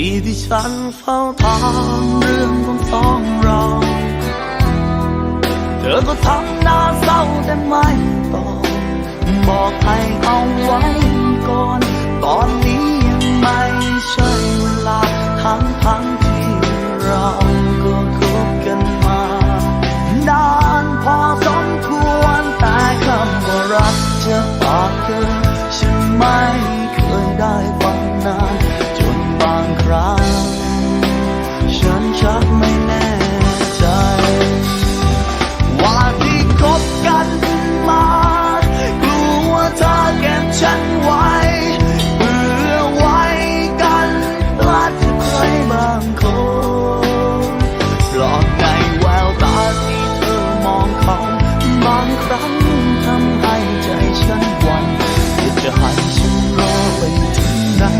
ที่ฉันเฝ้าถามเรื่องของสองเรา เธอก็ทำหน้าเศร้าแต่ไม่ตอบบอกให้เอาไว้ก่อน ตอนนี้ยังไม่ใช่เวลาทั้งทั้งที่เราก็คบกันมานานพอสมควรแต่คำว่ารักจะปากเธอฉัน รอ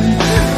ไ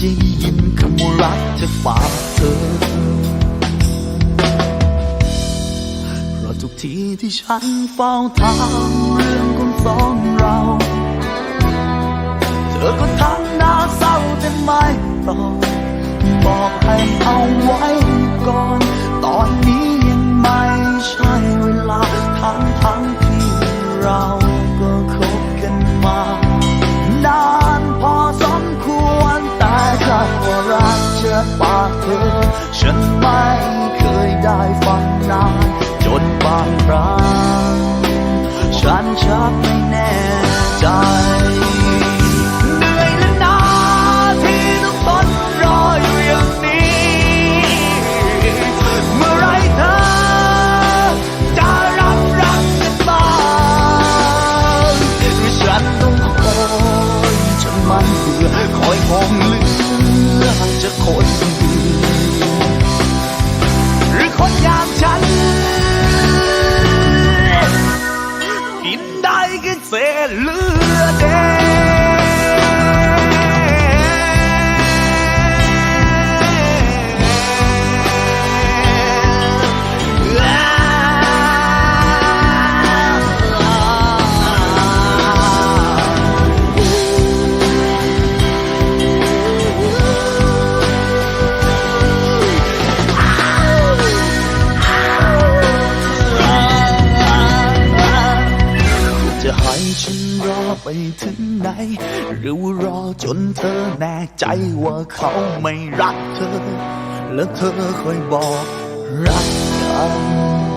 ได้ยินคำว่ารักจากปากเธอ เพราะทุกทีที่ฉันเฝ้าถามเรื่องคนสองเรา เธอก็ทำหน้าเศร้าแต่ไม่ตอบบอกให้เอาไว้ คอยคงเลือจะคนอื่นหรือคนอย่างฉัน รอไปถึงไหน หรือว่ารอจนเธอแน่ใจว่าเขาไม่รักเธอ แล้วเธอค่อยบอกรักกัน